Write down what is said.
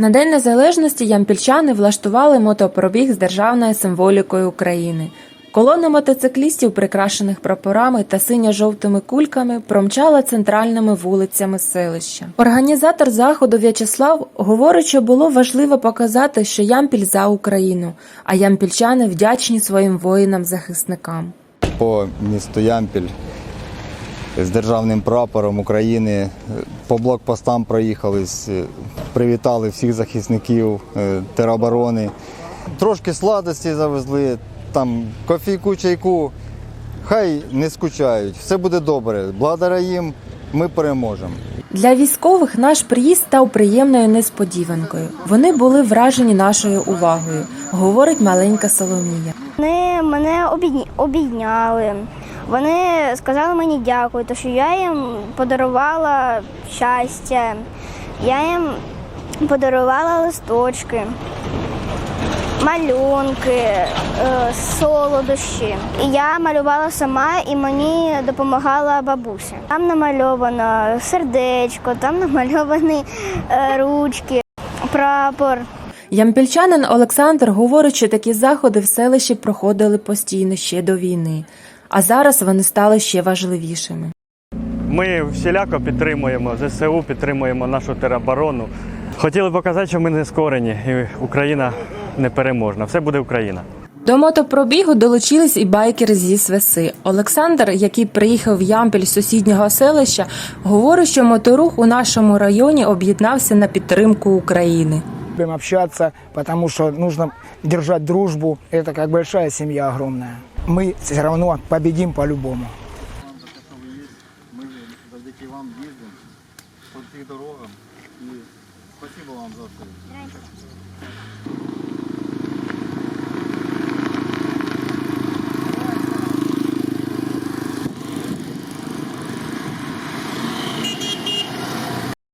На День Незалежності ямпільчани влаштували мотопробіг з державною символікою України. Колона мотоциклістів, прикрашених прапорами та синьо-жовтими кульками, промчала центральними вулицями селища. Організатор заходу В'ячеслав говорить, що було важливо показати, що Ямпіль за Україну, а ямпільчани вдячні своїм воїнам-захисникам. по місту Ямпіль з державним прапором України. По блокпостам проїхались, е, привітали всіх захисників е, тероборони. Трошки сладості завезли, там кофійку, чайку. Хай не скучають, все буде добре. Благодаря їм ми переможемо. Для військових наш приїзд став приємною несподіванкою. Вони були вражені нашою увагою, говорить маленька Соломія. Вони мене обідні- обійняли. Вони сказали мені дякую, тому що я їм подарувала щастя, я їм подарувала листочки, малюнки, е, солодощі. Я малювала сама і мені допомагала бабуся. Там намальовано сердечко, там намальовані е, ручки, прапор. Ямпільчанин Олександр говорить, що такі заходи в селищі проходили постійно ще до війни, а зараз вони стали ще важливішими. Ми всіляко підтримуємо ЗСУ, підтримуємо нашу тероборону. Хотіли показати, що ми не скорені, і Україна непереможна. Все буде Україна. До мотопробігу долучились і байкери зі Свеси. Олександр, який приїхав в Ямпіль з сусіднього селища, говорить, що моторух у нашому районі об'єднався на підтримку України. любим общаться, потому что нужно держать дружбу. Это как большая семья огромная. Мы все равно победим по-любому. Ми завдяки вам їздимо по цих дорогам і спасибо вам за все.